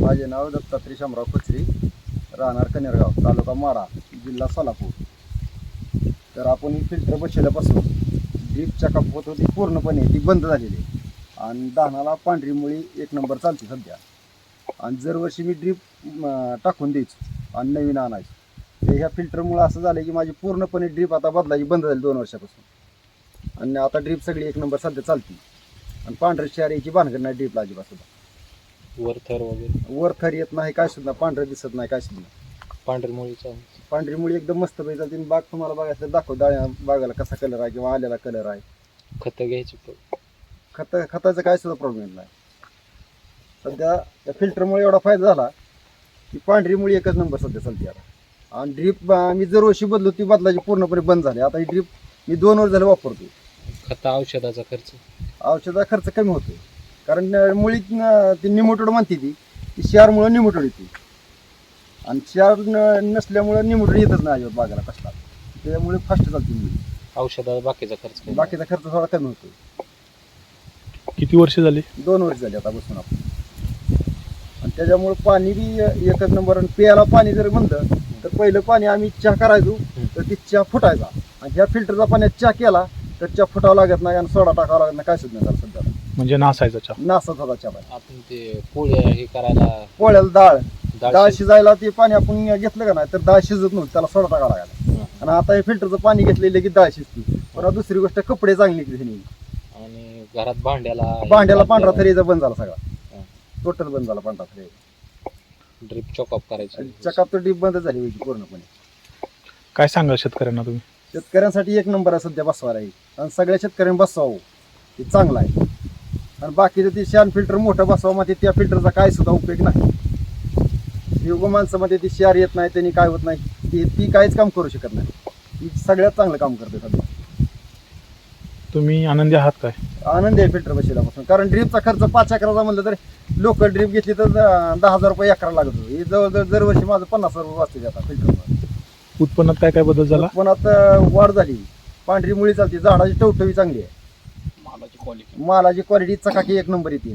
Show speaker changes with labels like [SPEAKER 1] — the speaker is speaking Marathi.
[SPEAKER 1] माझे नाव दत्तात्रय शामराव कचरी राहणार कनेरगाव तालुका माडा जिल्हा सोलापूर. तर आपण ही फिल्टर बसल्यापासून डीप चकअप होत होती पूर्णपणे ती बंद झालेली आणि दानाला पांढरी मुळी एक नंबर चालते सध्या. आणि दरवर्षी मी ड्रीप टाकून द्यायचो आणि नवीन आणायचो. तर ह्या फिल्टरमुळं असं झालं की माझी पूर्णपणे ड्रीप आता बदलायची बंद झाली दोन वर्षापासून. आणि आता ड्रीप सगळी एक नंबर सध्या चालते. आणि पांढरी शहर याची भानगड नाही ड्रीपला अजिबात सुद्धा.
[SPEAKER 2] वर थर वगैरे.
[SPEAKER 1] वर खर येत नाही काय सुद्धा पांढरं दिसत नाही काय सुद्धा.
[SPEAKER 2] पांढरी मुळीचा
[SPEAKER 1] पांढरी मुळी एकदम मस्त चालते आणि बाग तुम्हाला बघायचं दाखव डाळ्या बागाला कसा कलर आहे किंवा आलेला कलर आहे.
[SPEAKER 2] खतं घ्यायची प-
[SPEAKER 1] खत खताचा काय सुद्धा प्रॉब्लेम नाही. सध्या त्या फिल्टरमुळे एवढा फायदा झाला की पांढरी मुळी एकच नंबर सध्या चालते आता. आणि ड्रीप मी जर वर्षी बदलो ती बदलायची पूर्णपणे बंद झाली. आता ही ड्रीप मी दोन वर्ष झाले वापरतो
[SPEAKER 2] खतं औषधाचा खर्च.
[SPEAKER 1] औषधा खर्च कमी होतो कारण मुळीत न- ती निमोटोड म्हणते ती. ती क्षारमुळं निमोटोड येते. आणि न- नसल्यामुळं निमोटोड येतच नाही अजिबात बागाला कसला त्यामुळे फास्ट चालते मुळी.
[SPEAKER 2] औषधाचा बाकीचा खर्च.
[SPEAKER 1] बाकीचा खर्च थोडा कमी होतो
[SPEAKER 3] किती वर्ष झाली?
[SPEAKER 1] दोन वर्ष झाली आता बसून आपण. आणि त्याच्यामुळे पाणी बी एकच नंबर. आणि प्यायला पाणी जर म्हणलं तर पहिलं पाणी आम्ही चहा करायचो तर ती चहा फुटायचा. आणि ह्या फिल्टरचा पाण्यात चहा केला तर चहा फुटावा लागत नाही आणि सोडा टाकावा लागत नाही. काय सुद्धा नाही झालं सध्या?
[SPEAKER 3] म्हणजे नासायचा चहा.
[SPEAKER 1] होता चहा. पाणी
[SPEAKER 2] आपण ते पोळ्या हे करायला
[SPEAKER 1] पोळ्याला डाळ.
[SPEAKER 2] डाळ
[SPEAKER 1] डाळ शिजायला ते पाणी आपण घेतलं का नाही तर डाळ शिजत नव्हती त्याला सोडा टाकावा लागला.
[SPEAKER 2] हं.
[SPEAKER 1] आणि आता हे फिल्टरचं पाणी घेतलेलं की डाळ शिजते. पण दुसरी गोष्ट कपडे चांगली ह्यानी.
[SPEAKER 2] आणि घरात भांड्याला
[SPEAKER 1] भांड्याला पांढरा थरीचा बंद झाला सगळा.
[SPEAKER 2] हं.
[SPEAKER 1] टोटल बंद झाला पांढरा थरी
[SPEAKER 2] ड्रिप चॉकअप करायची.
[SPEAKER 1] चकाप तर डीप बंद झाली होती पूर्णपणे.
[SPEAKER 3] काय सांगाल शेतकऱ्यांना तुम्ही?
[SPEAKER 1] शेतकऱ्यांसाठी एक नंबर आहे सध्या बसवायला आहे आणि सगळ्या शेतकऱ्यांनी बसवावं. ते चांगलं आहे. आणि बाकीचं ते शान फिल्टर मोठं बसवा मध्ये त्या फिल्टरचा काय सुद्धा उपयोग नाही. युग माणसामध्ये ती शार येत नाही त्यांनी काय होत नाही ती ती काहीच काम करू शकत नाही. ती सगळ्यात चांगलं काम करते सध्या.
[SPEAKER 3] तुम्ही आनंदी आहात काय?
[SPEAKER 1] आनंद आहे फिल्टर बसवल्यापासून. कारण ड्रीपचा खर्च पाच एकराचा म्हणलं तर लोकल ड्रीप घेतली तर दहा हजार रुपये एकरा लागत होतो. हे जवळजवळ दरवर्षी माझं पन्नास हजार रुपये वाचते आता फिल्टर
[SPEAKER 3] उत्पन्नात काय काय बदल झाला?
[SPEAKER 1] पण आता वाढ झाली. पांढरी मुळी चालते झाडाची टवटवी चांगली आहे.
[SPEAKER 2] क्वालिटी
[SPEAKER 1] मालाची क्वालिटी चकाकी एक नंबर येते